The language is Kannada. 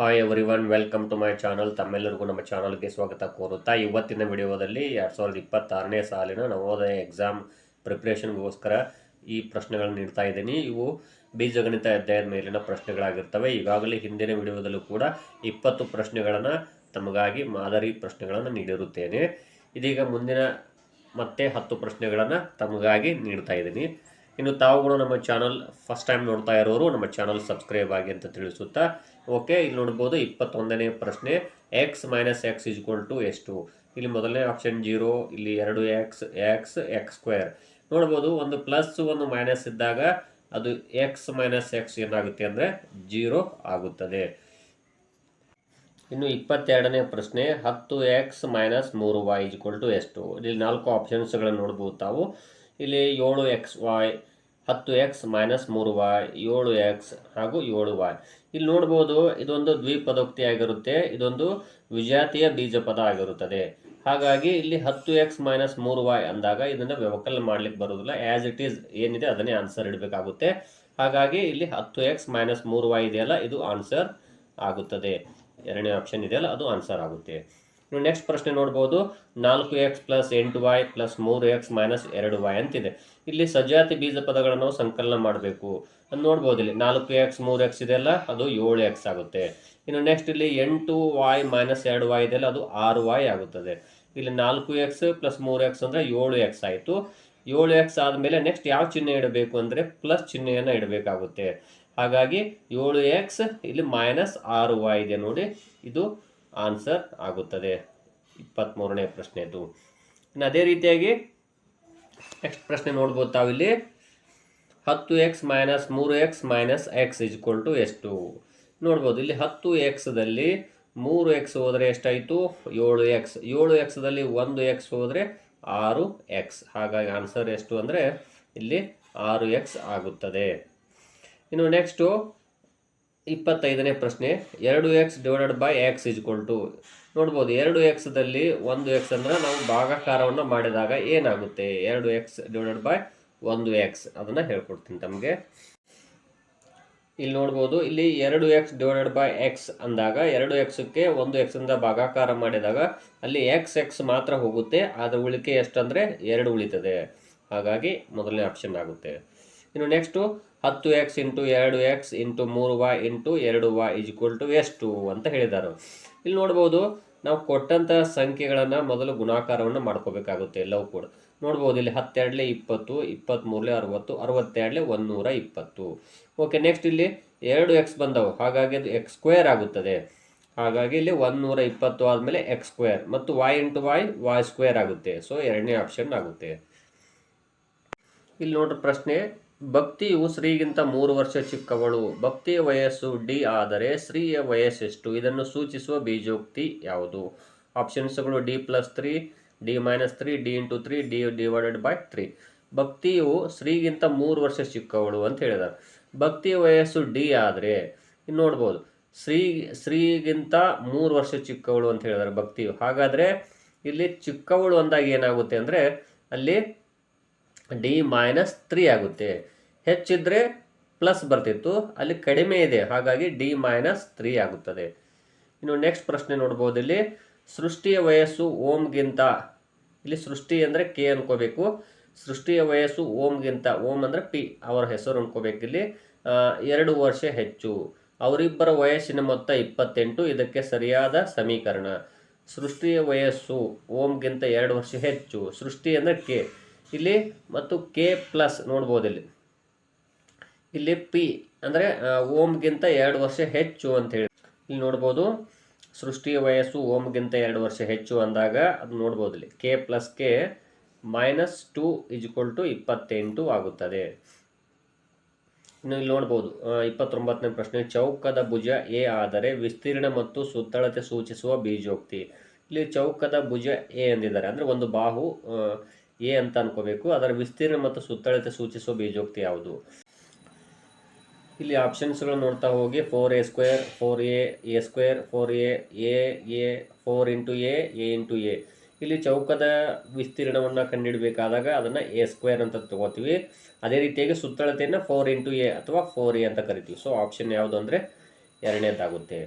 Hi everyone welcome to my channel ತಮ್ಮೆಲ್ಲರಿಗೂ ನಮ್ಮ ಚಾನಲ್ಗೆ ಸ್ವಾಗತ ಕೋರುತ್ತಾ. ಇವತ್ತಿನ ವಿಡಿಯೋದಲ್ಲಿ ಎರಡು ಸಾವಿರದ ಇಪ್ಪತ್ತಾರನೇ ಸಾಲಿನ ನವೋದಯ ಎಕ್ಸಾಮ್ ಪ್ರಿಪ್ರೇಷನ್ಗೋಸ್ಕರ ಈ ಪ್ರಶ್ನೆಗಳನ್ನು ನೀಡ್ತಾ ಇದ್ದೀನಿ. ಇವು ಬೀಜಗಣಿತ ಅಧ್ಯಾಯದ ಮೇಲಿನ ಪ್ರಶ್ನೆಗಳಾಗಿರ್ತವೆ. ಈಗಾಗಲೇ ಹಿಂದಿನ ವಿಡಿಯೋದಲ್ಲೂ ಕೂಡ ಇಪ್ಪತ್ತು ಪ್ರಶ್ನೆಗಳನ್ನು ತಮಗಾಗಿ ಮಾದರಿ ಪ್ರಶ್ನೆಗಳನ್ನು ನೀಡಿರುತ್ತೇನೆ. ಇದೀಗ ಮುಂದಿನ ಮತ್ತೆ ಹತ್ತು ಪ್ರಶ್ನೆಗಳನ್ನು ತಮಗಾಗಿ ನೀಡ್ತಾ ಇದ್ದೀನಿ. ಇನ್ನು ತಾವುಗಳು ನಮ್ಮ ಚಾನಲ್ ಫಸ್ಟ್ ಟೈಮ್ ನೋಡ್ತಾ ಇರೋರು, ನಮ್ಮ ಚಾನಲ್ ಸಬ್ಸ್ಕ್ರೈಬ್ ಆಗಿ ಅಂತ ತಿಳಿಸುತ್ತಾ? ಓಕೆ ಇಲ್ಲಿ ನೋಡ್ಬೋದು ಇಪ್ಪತ್ತೊಂದನೇ ಪ್ರಶ್ನೆ. X minus x is equal to ಎಷ್ಟು? ಇಲ್ಲಿ ಮೊದಲನೇ ಆಪ್ಷನ್ ಜೀರೋ ಇಲ್ಲಿ ಎರಡು ಎಕ್ಸ್ ಎಕ್ಸ್ ಎಕ್ಸ್ ಸ್ಕ್ವೇರ್ ನೋಡ್ಬೋದು ಒಂದು ಪ್ಲಸ್ ಒಂದು ಮೈನಸ್ ಇದ್ದಾಗ ಅದು ಎಕ್ಸ್ ಮೈನಸ್ ಎಕ್ಸ್ ಏನಾಗುತ್ತೆ ಅಂದರೆ ಜೀರೋ ಆಗುತ್ತದೆ. ಇನ್ನು ಇಪ್ಪತ್ತೆರಡನೇ ಪ್ರಶ್ನೆ, ಹತ್ತು ಎಕ್ಸ್ ಮೈನಸ್ ಮೂರು ವೈ ಇಜ್ಕೊಲ್ ಟು ಎಷ್ಟು? ಇಲ್ಲಿ ನಾಲ್ಕು ಆಪ್ಷನ್ಸ್ಗಳನ್ನು ನೋಡ್ಬೋದು ತಾವು. ಇಲ್ಲಿ ಏಳು ಎಕ್ಸ್ ವೈ ಹತ್ತು ಎಕ್ಸ್ ಮೈನಸ್ ಮೂರು ವೈ ಏಳು ಎಕ್ಸ್ ಹಾಗೂ ಏಳು ವಾಯ್ ಇಲ್ಲಿ ನೋಡ್ಬೋದು ಇದೊಂದು ದ್ವಿಪದೋಕ್ತಿ ಆಗಿರುತ್ತೆ ಇದೊಂದು ವಿಜಾತಿಯ ಬೀಜ ಪದ ಆಗಿರುತ್ತದೆ. ಹಾಗಾಗಿ ಇಲ್ಲಿ ಹತ್ತು ಎಕ್ಸ್ ಮೈನಸ್ ಮೂರು ವೈ ಅಂದಾಗ ಇದನ್ನು ವ್ಯವಕಲನ ಮಾಡ್ಲಿಕ್ಕೆ ಬರೋದಿಲ್ಲ ಆ್ಯಸ್ ಇಟ್ ಈಸ್ ಏನಿದೆ ಅದನ್ನೇ ಆನ್ಸರ್ ಇಡಬೇಕಾಗುತ್ತೆ. ಹಾಗಾಗಿ ಇಲ್ಲಿ ಹತ್ತು ಎಕ್ಸ್ ಮೈನಸ್ ಮೂರು ವೈ ಇದೆಯಲ್ಲ, ಇದು ಆನ್ಸರ್ ಆಗುತ್ತದೆ. ಎರಡನೇ ಆಪ್ಷನ್ ಇದೆಯಲ್ಲ, ಅದು ಆನ್ಸರ್ ಆಗುತ್ತೆ. ನೆಕ್ಸ್ಟ್ ಪ್ರಶ್ನೆ ನೋಡ್ಬೋದು. ನಾಲ್ಕು ಎಕ್ಸ್ ಪ್ಲಸ್ ಎಂಟು ವೈ ಪ್ಲಸ್ ಮೂರು ಎಕ್ಸ್ ಮೈನಸ್ ಎರಡು ವೈ ಅಂತಿದೆ. ಇಲ್ಲಿ ಸಜಾತಿ ಬೀಜ ಪದಗಳನ್ನು ನಾವು ಸಂಕಲನ ಮಾಡಬೇಕು. ಅದು ನೋಡ್ಬೋದು ಇಲ್ಲಿ. ನಾಲ್ಕು ಎಕ್ಸ್ ಮೂರು ಎಕ್ಸ್ ಇದೆಯಲ್ಲ ಅದು ಏಳು ಎಕ್ಸ್ ಆಗುತ್ತೆ. ಇನ್ನು ನೆಕ್ಸ್ಟ್ ಇಲ್ಲಿ ಎಂಟು ವಾಯ್ ಮೈನಸ್ ಎರಡು ವಾಯ್ ಇದೆಯಲ್ಲ ಅದು ಆರು ವಾಯ್ ಆಗುತ್ತದೆ. ಇಲ್ಲಿ ನಾಲ್ಕು ಎಕ್ಸ್ ಪ್ಲಸ್ ಮೂರು ಎಕ್ಸ್ ಅಂದರೆ ಏಳು ಎಕ್ಸ್ ಆಯಿತು. ಏಳು ಎಕ್ಸ್ ಆದಮೇಲೆ ನೆಕ್ಸ್ಟ್ ಯಾವ ಚಿಹ್ನೆ ಇಡಬೇಕು ಅಂದರೆ ಪ್ಲಸ್ ಚಿಹ್ನೆಯನ್ನು ಇಡಬೇಕಾಗುತ್ತೆ. ಹಾಗಾಗಿ ಏಳು ಎಕ್ಸ್ ಇಲ್ಲಿ ಮೈನಸ್ ಆರು ವಾಯ್ ಇದೆ ನೋಡಿ. ಇದು ಆನ್ಸರ್ ಆಗುತ್ತದೆ. ಇಪ್ಪತ್ತ್ಮೂರನೇ ಪ್ರಶ್ನೆದು. ಇನ್ನು ಅದೇ ರೀತಿಯಾಗಿ ನೆಕ್ಸ್ಟ್ ಪ್ರಶ್ನೆ ನೋಡ್ಬೋದು ತಾವಿಲ್ಲಿ. ಹತ್ತು ಎಕ್ಸ್ ಮೈನಸ್ ಮೂರು x minus x is equal to ಎಷ್ಟು? ನೋಡ್ಬೋದು, ಇಲ್ಲಿ ಹತ್ತು ಎಕ್ಸ್ದಲ್ಲಿ ಮೂರು ಎಕ್ಸ್ ಹೋದರೆ ಎಷ್ಟಾಯಿತು? ಏಳು ಎಕ್ಸ್. ಏಳು ಎಕ್ಸ್ದಲ್ಲಿ ಒಂದು ಎಕ್ಸ್ ಹೋದರೆ ಆರು ಎಕ್ಸ್. ಹಾಗಾಗಿ ಆನ್ಸರ್ ಎಷ್ಟು ಅಂದರೆ ಇಲ್ಲಿ ಆರು ಎಕ್ಸ್ ಆಗುತ್ತದೆ. ಇನ್ನು ನೆಕ್ಸ್ಟು ಇಪ್ಪತ್ತೈದನೇ ಪ್ರಶ್ನೆ, ಎರಡು x divided by x is equal to ನೋಡ್ಬೋದು, ಎರಡು ಎಕ್ಸ್ದಲ್ಲಿ ಒಂದು ಎಕ್ಸ್ ಅಂದರೆ ನಾವು ಭಾಗಾಕಾರವನ್ನು ಮಾಡಿದಾಗ ಏನಾಗುತ್ತೆ? ಎರಡು ಎಕ್ಸ್ ಡಿವೈಡೆಡ್ ಬೈ ಒಂದು ಎಕ್ಸ್ ಅದನ್ನು ಹೇಳ್ಕೊಡ್ತೀನಿ ತಮಗೆ. ಇಲ್ಲಿ ನೋಡ್ಬೋದು, ಇಲ್ಲಿ ಎರಡು ಎಕ್ಸ್ ಡಿವೈಡೆಡ್ ಬೈ ಎಕ್ಸ್ ಅಂದಾಗ, ಎರಡು ಎಕ್ಸಕ್ಕೆ ಒಂದು ಎಕ್ಸಿಂದ ಭಾಗಾಕಾರ ಮಾಡಿದಾಗ, ಅಲ್ಲಿ ಎಕ್ಸ್ ಎಕ್ಸ್ ಮಾತ್ರ ಹೋಗುತ್ತೆ ಅದರ ಉಳಿಕೆ ಎಷ್ಟಂದರೆ ಎರಡು ಉಳಿತದೆ. ಹಾಗಾಗಿ ಮೊದಲನೇ ಆಪ್ಷನ್ ಆಗುತ್ತೆ. ಇನ್ನು ನೆಕ್ಸ್ಟು ಹತ್ತು ಎಕ್ಸ್ ಇಂಟು ಎರಡು ಎಕ್ಸ್ ಇಂಟು ಮೂರು ವಾ ಇಂಟು ಎರಡು ವಾ ಈಜ್ಕ್ವಲ್ ಟು ಎಷ್ಟು ಅಂತ ಹೇಳಿದ್ದಾರೆ ಇಲ್ಲಿ ನೋಡ್ಬೋದು ನಾವು ಕೊಟ್ಟಂಥ ಸಂಖ್ಯೆಗಳನ್ನು ಮೊದಲು ಗುಣಾಕಾರವನ್ನು ಮಾಡ್ಕೋಬೇಕಾಗುತ್ತೆ ಎಲ್ಲವೂ ಕೂಡ. ನೋಡ್ಬೋದು ಇಲ್ಲಿ ಹತ್ತೆರಡಲೆ ಇಪ್ಪತ್ತು ಇಪ್ಪತ್ತ್ಮೂರಲೆ ಅರವತ್ತು, ಅರವತ್ತೆರಡಲೆ ಒಂದೂರ ಇಪ್ಪತ್ತು. ಓಕೆ, ನೆಕ್ಸ್ಟ್ ಇಲ್ಲಿ ಎರಡು ಎಕ್ಸ್ ಬಂದವು. ಹಾಗಾಗಿ ಅದು ಎಕ್ಸ್ ಸ್ಕ್ವೇರ್ ಆಗುತ್ತದೆ. ಹಾಗಾಗಿ ಇಲ್ಲಿ ಒಂದೂರ ಇಪ್ಪತ್ತು ಆದಮೇಲೆ ಎಕ್ಸ್ ಸ್ಕ್ವೇರ್ ಮತ್ತು y into y y square ಆಗುತ್ತೆ. ಸೊ ಎರಡನೇ ಆಪ್ಷನ್ ಆಗುತ್ತೆ. ಇಲ್ಲಿ ನೋಡ್ರಿ ಪ್ರಶ್ನೆ ಭಕ್ತಿಯು ಶ್ರೀಗಿಂತ ಮೂರು ವರ್ಷ ಚಿಕ್ಕವಳು. ಭಕ್ತಿಯ ವಯಸ್ಸು ಡಿ ಆದರೆ ಶ್ರೀಯ ವಯಸ್ಸೆಷ್ಟು? ಇದನ್ನು ಸೂಚಿಸುವ ಬೀಜೋಕ್ತಿ ಯಾವುದು? ಆಪ್ಷನ್ಸ್ಗಳು D plus three D minus three D into three D divided by three ಭಕ್ತಿಯು ಶ್ರೀಗಿಂತ ಮೂರು ವರ್ಷ ಚಿಕ್ಕವಳು ಅಂತ ಹೇಳಿದ್ದಾರೆ ಭಕ್ತಿಯ ವಯಸ್ಸು ಡಿ ಆದರೆ ನೋಡ್ಬೋದು. ಶ್ರೀ, ಶ್ರೀಗಿಂತ ಮೂರು ವರ್ಷ ಚಿಕ್ಕವಳು ಅಂತ ಹೇಳಿದ್ದಾರೆ ಭಕ್ತಿಯು. ಹಾಗಾದರೆ ಇಲ್ಲಿ ಚಿಕ್ಕವಳು ಅಂದಾಗ ಏನಾಗುತ್ತೆ ಅಂದರೆ ಅಲ್ಲಿ ಡಿ ಮೈನಸ್ ತ್ರೀ ಆಗುತ್ತೆ. ಹೆಚ್ಚಿದ್ರೆ ಪ್ಲಸ್ ಬರ್ತಿತ್ತು. ಅಲ್ಲಿ ಕಡಿಮೆ ಇದೆ. ಹಾಗಾಗಿ ಡಿ ಮೈನಸ್ ತ್ರೀ ಆಗುತ್ತದೆ. ಇನ್ನು ನೆಕ್ಸ್ಟ್ ಪ್ರಶ್ನೆ ನೋಡ್ಬೋದು ಇಲ್ಲಿ. ಸೃಷ್ಟಿಯ ವಯಸ್ಸು ಓಮ್ಗಿಂತ. ಇಲ್ಲಿ ಸೃಷ್ಟಿ ಅಂದರೆ ಕೆ ಅನ್ಕೋಬೇಕು. ಸೃಷ್ಟಿಯ ವಯಸ್ಸು ಓಮ್ಗಿಂತ. ಓಮ್ ಅಂದರೆ ಪಿ. ಅವರ ಹೆಸರು ಅನ್ಕೋಬೇಕು ಇಲ್ಲಿ. ಎರಡು ವರ್ಷ ಹೆಚ್ಚು. ಅವರಿಬ್ಬರ ವಯಸ್ಸಿನ ಮೊತ್ತ ಇಪ್ಪತ್ತೆಂಟು. ಇದಕ್ಕೆ ಸರಿಯಾದ ಸಮೀಕರಣ. ಸೃಷ್ಟಿಯ ವಯಸ್ಸು ಓಮ್ಗಿಂತ ಎರಡು ವರ್ಷ ಹೆಚ್ಚು. ಸೃಷ್ಟಿ ಅಂದರೆ ಕೆ. ಇಲ್ಲಿ ಮತ್ತು ಕೆ ಪ್ಲಸ್ ನೋಡ್ಬೋದು ಇಲ್ಲಿ. ಇಲ್ಲಿ ಪಿ ಅಂದರೆ ಓಮ್ಗಿಂತ ಎರಡು ವರ್ಷ ಹೆಚ್ಚು ಅಂತ ಹೇಳಿ. ಇಲ್ಲಿ ನೋಡ್ಬೋದು, ಸೃಷ್ಟಿಯ ವಯಸ್ಸು ಓಮ್ಗಿಂತ ಎರಡು ವರ್ಷ ಹೆಚ್ಚು ಅಂದಾಗ ಅದು ನೋಡ್ಬೋದು ಇಲ್ಲಿ. K plus K minus two is equal to ಇಪ್ಪತ್ತೆಂಟು ಆಗುತ್ತದೆ. ಇನ್ನು ಇಲ್ಲಿ ನೋಡ್ಬೋದು ಇಪ್ಪತ್ತೊಂಬತ್ತನೇ ಪ್ರಶ್ನೆ, ಚೌಕದ ಭುಜ ಎ ಆದರೆ ವಿಸ್ತೀರ್ಣ ಮತ್ತು ಸುತ್ತಳತೆ ಸೂಚಿಸುವ ಬೀಜೋಕ್ತಿ. ಇಲ್ಲಿ ಚೌಕದ ಭುಜ ಎ ಎಂದಿದ್ದಾರೆ. ಅಂದರೆ ಒಂದು ಬಾಹು ಎ ಅಂತ ಅನ್ಕೋಬೇಕು. ಅದರ ವಿಸ್ತೀರ್ಣ ಮತ್ತು ಸುತ್ತಳತೆ ಸೂಚಿಸುವ ಬೀಜೋಕ್ತಿ ಯಾವುದು? ಇಲ್ಲಿ ಆಪ್ಷನ್ಸ್ಗಳು ನೋಡ್ತಾ ಹೋಗಿ. Four A square four A A square four A A A four into A A into A ಇಲ್ಲಿ ಚೌಕದ ವಿಸ್ತೀರ್ಣವನ್ನು ಕಂಡುಹಿಡಬೇಕಾದಾಗ ಅದನ್ನು ಎ ಸ್ಕ್ವೇರ್ ಅಂತ ತಗೋತೀವಿ. ಅದೇ ರೀತಿಯಾಗಿ ಸುತ್ತಳತೆಯನ್ನು ಫೋರ್ ಇಂಟು ಎ ಅಥವಾ ಫೋರ್ ಎ ಅಂತ ಕರಿತೀವಿ. ಸೊ ಆಪ್ಷನ್ ಯಾವುದು ಅಂದರೆ ಎರಡನೇದಾಗುತ್ತೆ.